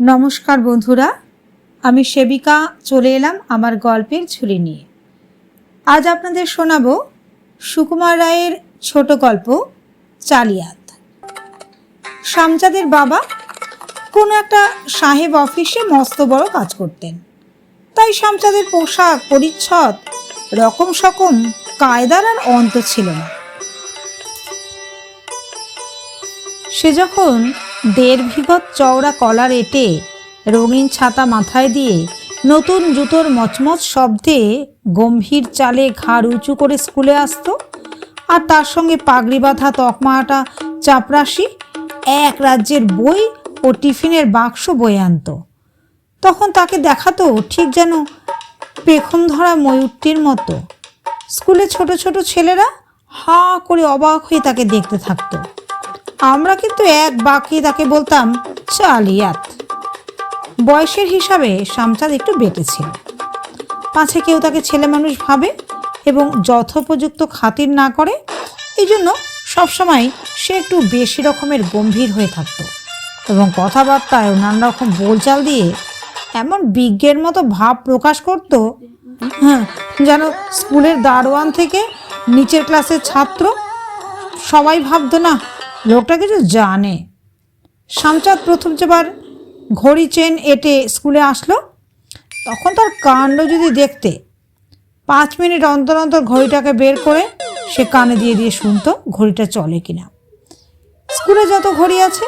নমস্কার বন্ধুরা, আমি সেবিকা, চলে এলাম আমার গল্পের ঝুলি নিয়ে। আজ আপনাদের শোনাব সুকুমার রায়ের ছোট গল্প, চালিয়াত। শামচাঁদের বাবা কোনো একটা সাহেব অফিসে মস্ত বড় কাজ করতেন। তাই শামচাঁদের পোশাক, পরিচ্ছদ, রকম সকম কায়দার আর অন্ত ছিল না। সে যখন দেড় ভিগত চওড়া কলার এঁটে রঙিন ছাতা মাথায় দিয়ে নতুন জুতোর মচমচ শব্দে গম্ভীর চালে ঘাড় উঁচু করে স্কুলে আসতো। আর তার সঙ্গে পাগড়ি বাঁধা তকমাটা চাপরাশি এক রাজ্যের বই ও টিফিনের বাক্স বয়ে আনতো। তখন তাকে দেখাতো ঠিক যেন পেখম ধরা ময়ূরটির মতো। স্কুলে ছোট ছোট ছেলেরা হা করে অবাক হয়ে তাকে দেখতে থাকতো। আমরা কিন্তু এক বাকি তাকে বলতাম চালিয়াত বয়সের হিসাবে শামচাঁদ একটু বেটে ছিল। পাছে কেউ তাকে ছেলে মানুষ ভাবে এবং যথোপযুক্ত খাতির না করে এই জন্য সবসময় সে একটু বেশি রকমের গম্ভীর হয়ে থাকতো এবং কথাবার্তায় নানা রকম বোলচাল দিয়ে এমন বিজ্ঞের মতো ভাব প্রকাশ করত হ্যাঁ যেন স্কুলের দারোয়ান থেকে নিচের ক্লাসের ছাত্র সবাই ভাবতো, না লোকটা কিছু জানে। শামচাঁদ প্রথম যেবার ঘড়ি চেন এটে স্কুলে আসলো, তখন তার কাণ্ড যদি দেখতে পাঁচ মিনিট অন্তর অন্তর ঘড়িটাকে বের করে সে কানে দিয়ে দিয়ে শুনতো ঘড়িটা চলে কিনা। স্কুলে যত ঘড়ি আছে,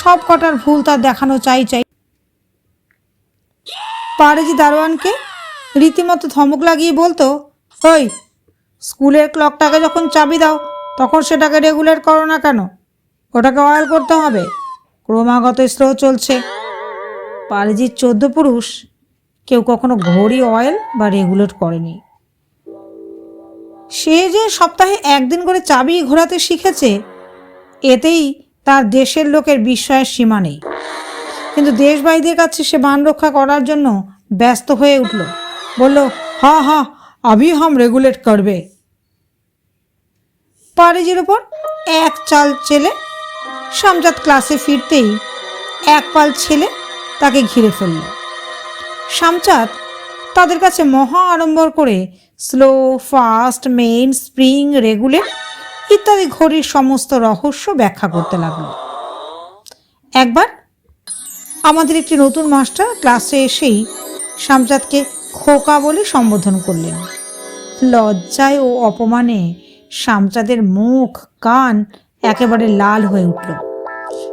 সব কটার ভুল তার দেখানো চাই চাই। পারেজি দারোয়ানকে রীতিমতো ধমক লাগিয়ে বলতো ওই স্কুলের ক্লকটাকে যখন চাবি দাও, তখন সেটাকে রেগুলেট করো না কেন? ওটাকে অয়েল করতে হবে। ক্রমাগত স্লো চলছে। পারেজির চোদ্দ পুরুষ, কেউ কখনো ঘড়ি অয়েল বা রেগুলেট করেনি। সে যে সপ্তাহে একদিন করে চাবি ঘোরাতে শিখেছে, এতেই তার দেশের লোকের বিস্ময়ের সীমা নেই। কিন্তু দেশবাহীদের কাছে সে মান রক্ষা করার জন্য ব্যস্ত হয়ে উঠল। বলল, হা হা আবি হাম রেগুলেট করবে। পারেজির ওপর এক চাল ছেলে সামজাত ক্লাসে ফিরতেই এক পাল ছেলে তাকে ঘিরে ফেলল। শামচাঁদ তাদের কাছে মহা আড়ম্বর করে slow, fast, main, spring, regulate ইত্যাদি ঘড়ির সমস্ত রহস্য ব্যাখ্যা করতে লাগল। একবার আমাদের একটি নতুন মাস্টার ক্লাসে এসেই শামচাঁদকে খোকা বলে সম্বোধন করলেন। লজ্জায় ও অপমানে শামচাঁদের মুখ, কান একেবারে লাল হয়ে উঠল।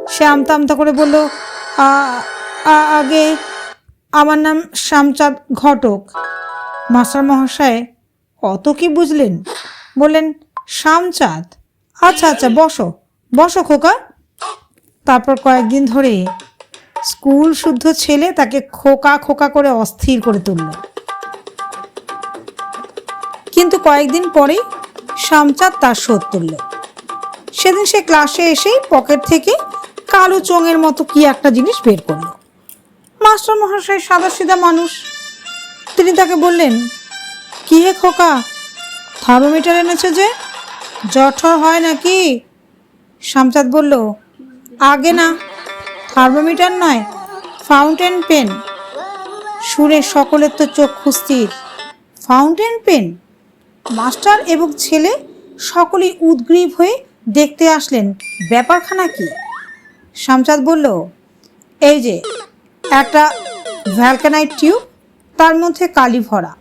সে আমতা আমতা করে বলল, "আ- আ- আগে আমার নাম শ্যামচাঁদ ঘটক। মাস্টার মহাশয়, অত কি বুঝলেন? বললেন, শ্যামচাঁদ আচ্ছা আচ্ছা বসো বসো খোকা। তারপর কয়েকদিন ধরে স্কুল শুদ্ধ ছেলে তাকে খোকা খোকা করে অস্থির করে তুলল। কিন্তু কয়েকদিন পরেই শ্যামচাঁদ তার শোধ তুলল। সেদিন সে ক্লাসে এসেই পকেট থেকে কালো চোঙের মতো কি একটা জিনিস বের করল। মাস্টার মহাশয় সাদা সিধা মানুষ। তিনি তাকে বললেন, কি হে খোকা, থার্মোমিটার এনেছে যে? জঠর হয় নাকি? শামচাঁদ বলল, আগে না, থার্মোমিটার নয় ফাউন্টেন পেন সুরে সকলের তো চোখ খুস্তির। ফাউন্টেন পেন মাস্টার এবং ছেলে সকলেই উদ্গ্রীব হয়ে দেখতে আসলেন, ব্যাপারখানা কি? শামচাঁদ বলল, এই যে, একটা ভ্যালকানাইট টিউব, তার মধ্যে কালি ভরা।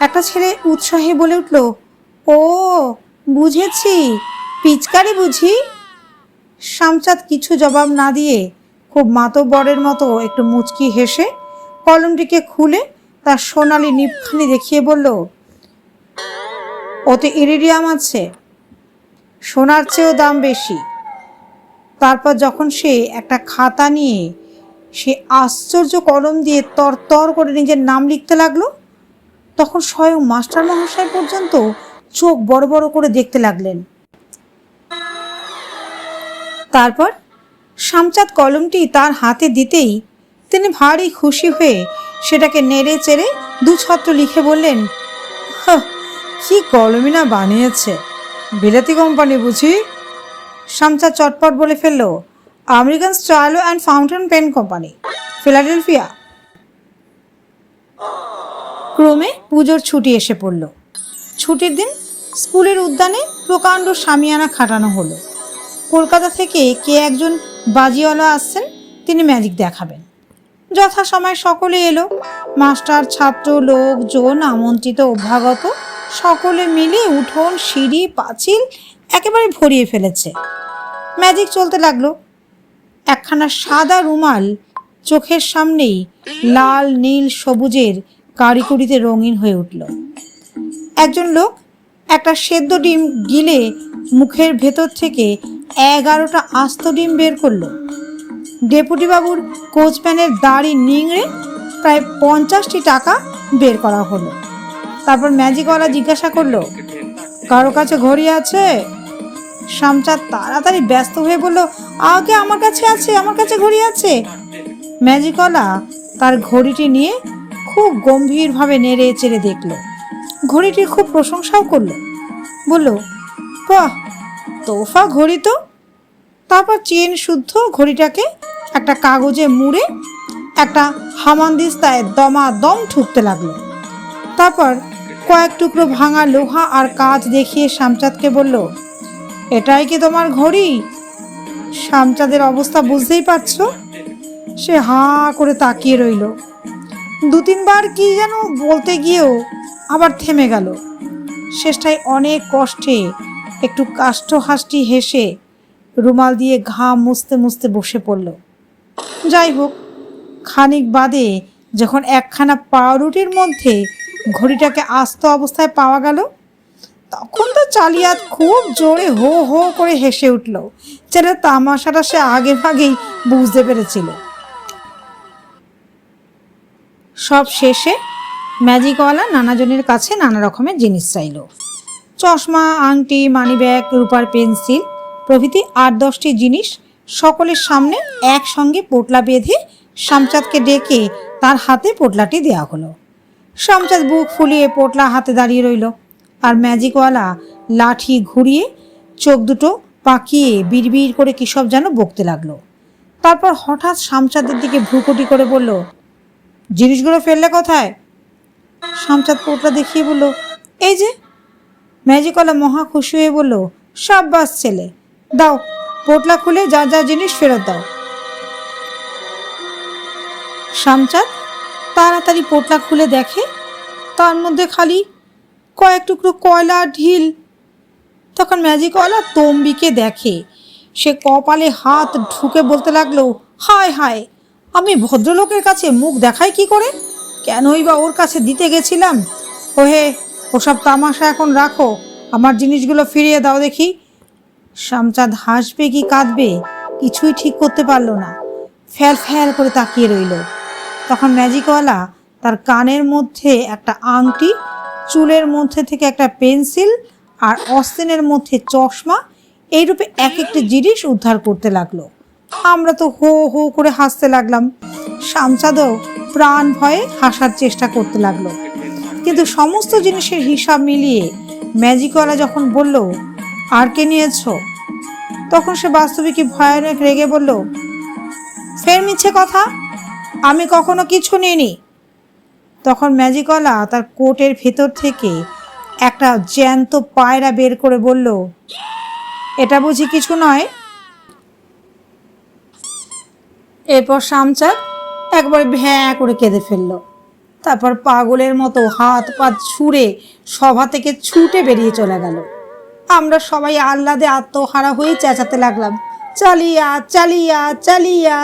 একটা ছেলে উৎসাহে বলে উঠল, ও, বুঝেছি, পিচকারি বুঝি? শামচাঁদ কিছু জবাব না দিয়ে খুব মাতবরের মতো একটু মুচকি হেসে কলমটিকে খুলে তার সোনালি নিপখানি দেখিয়ে বলল ওতে ইরিডিয়াম আছে। সোনার চেয়েও দাম বেশি। তারপর যখন সে একটা খাতা নিয়ে সে আশ্চর্য কলম দিয়ে তরতর করে নিজের নাম লিখতে লাগল তখন স্বয়ং মাস্টার মহাশয় পর্যন্ত চোখ বড় বড় করে দেখতে লাগলেন। তারপর সামচাঁদ কলমটি তার হাতে দিতেই তিনি ভারী খুশি হয়ে সেটাকে নেড়ে চেড়ে দু ছত্র লিখে বললেন "হাহ, কি কলমই না বানিয়েছে। বিলাতি কোম্পানি বুঝি? শামচা চটপট বলে ফেলল, American stylo and fountain pen company, Philadelphia. ক্রমে পুজোর ছুটি এসে পড়ল। ছুটির দিন স্কুলের উদ্যানে প্রকাণ্ড সামিয়ানা খাটানো হলো। কলকাতা থেকে কে একজন বাজিওয়ালা আসছেন, তিনি ম্যাজিক দেখাবেন। যথাসময়ে সকলে এলো। মাস্টার, ছাত্র, লোকজন, আমন্ত্রিত, অভ্যাগত সকলে মিলে উঠোন, সিঁড়ি, পাঁচিল একেবারে ভরিয়ে ফেলেছে। ম্যাজিক চলতে লাগল। একখানা সাদা রুমাল চোখের সামনেই লাল, নীল, সবুজের কারিকুরিতে রঙিন হয়ে উঠল। একজন লোক একটা সেদ্ধ ডিম গিলে মুখের ভেতর থেকে এগারোটা আস্ত ডিম বের করল। ডেপুটি বাবুর কোচম্যানের দাড়ি নিংড়ে প্রায় পঞ্চাশটি টাকা বের করা হলো। তারপর ম্যাজিকওয়ালা জিজ্ঞাসা করল, কারও কাছে ঘড়ি আছে? শামচাঁদ তাড়াতাড়ি ব্যস্ত হয়ে বলল, আগে আমার কাছে আছে, আমার কাছে ঘড়ি আছে। ম্যাজিকওয়ালা তার ঘড়িটি নিয়ে খুব গম্ভীরভাবে নেড়ে চেড়ে দেখল। ঘড়িটির খুব প্রশংসাও করল। বলল, বাহ তোফা ঘড়ি তো। তারপর চেন শুদ্ধ ঘড়িটাকে একটা কাগজে মুড়ে একটা হামানদিস্তায় দমা দম ঠুকতে লাগল। তারপর কয়েক টুকরো ভাঙা লোহা আর কাজ দেখিয়ে শামচাঁদকে বলল, এটাই কি তোমার ঘড়ি? শামচাঁদের অবস্থা বুঝতেই পারছ? সে হাঁ করে তাকিয়ে রইল। দু তিনবার কি যেন বলতে গিয়েও আবার থেমে গেল। শেষটায় অনেক কষ্টে একটু কাষ্ঠ কাষ্ঠহাসটি হেসে রুমাল দিয়ে ঘাম মুছতে মুছতে বসে পড়ল। যাই হোক, খানিক বাদে যখন একখানা পাউরুটির মধ্যে ঘড়িটাকে আস্ত অবস্থায় পাওয়া গেল, তখন তো চালিয়াত খুব জোরে হো হো করে হেসে উঠল যেটা তামাশাটা সে আগে ভাগেই বুঝতে পেরেছিল। সব শেষে ম্যাজিকওয়ালা নানাজনের কাছে নানা রকমের জিনিস চাইলো। চশমা, আংটি, মানিব্যাগ, রূপার পেন্সিল প্রভৃতি আট দশটি জিনিস সকলের সামনে একসঙ্গে পোটলা বেঁধে শামচাঁদকে ডেকে তার হাতে পোটলাটি দেওয়া হলো। শামচাঁদ বুক ফুলিয়ে পোটলা হাতে দাঁড়িয়ে রইল। আর ম্যাজিকওয়ালা লাঠি ঘুরিয়ে চোখ দুটো পাকিয়ে বিড়বিড় করে কী সব যেন বকতে লাগল। তারপর হঠাৎ শামচাঁদের দিকে ভ্রুকুটি করে বলল, জিনিসগুলো ফেললে কোথায়? শামচাঁদ পোটলা দেখিয়ে বলল, এই যে। ম্যাজিকওয়ালা মহা খুশি হয়ে বলল, সাব্বাস ছেলে, দাও, পোটলা খুলে যা যা জিনিস ফেরত দাও। শামচাঁদ তাড়াতাড়ি পোটলা খুলে দেখে, তার মধ্যে খালি কয়েক টুকরো কয়লা ঢিল। তখন ম্যাজিকওয়ালা তম্বিকে দেখে, সে কপালে হাত ঢুকে বলতে লাগল, হায় হায়, আমি ভদ্রলোকের কাছে মুখ দেখাই কি করে? কেনই বা ওর কাছে দিতে গেছিলাম? ওহে, ওসব তামাশা এখন রাখো, আমার জিনিসগুলো ফিরিয়ে দাও দেখি। শামচাঁদ হাসবে কি কাঁদবে, কিছুই ঠিক করতে পারল না। ফ্যাল ফ্যাল করে তাকিয়ে রইল। তখন ম্যাজিকওয়ালা তার কানের মধ্যে একটা আংটি, চুলের মধ্যে থেকে একটা পেন্সিল আর অস্তিনের মধ্যে চশমা এইরূপে এক একটি জিনিস উদ্ধার করতে লাগল। আমরা তো হো হো করে হাসতে লাগলাম। শামচাঁদও প্রাণ ভয়ে হাসার চেষ্টা করতে লাগল। কিন্তু সমস্ত জিনিসের হিসাব মিলিয়ে ম্যাজিকওয়ালা যখন বলল, আর কে নিয়েছ? তখন সে বাস্তবিকই ভয়ানক রেগে বলল, ফের মিছে কথা? আমি কখনো কিছু নিইনি। তখন ম্যাজিকলা তার কোটের ভেতর থেকে একটা জ্যান্ত পায়রা বের করে বলল, এটা বুঝি কিছু নয়? এরপর শামচাঁদ একবার ভ্যাঁ করে কেঁদে ফেলল। তারপর পাগলের মতো হাত পা ছুঁড়ে সভা থেকে ছুটে বেরিয়ে চলে গেল। আমরা সবাই আহ্লাদে আত্মহারা হয়ে চেঁচাতে লাগলাম, চালিয়া চালিয়া চালিয়া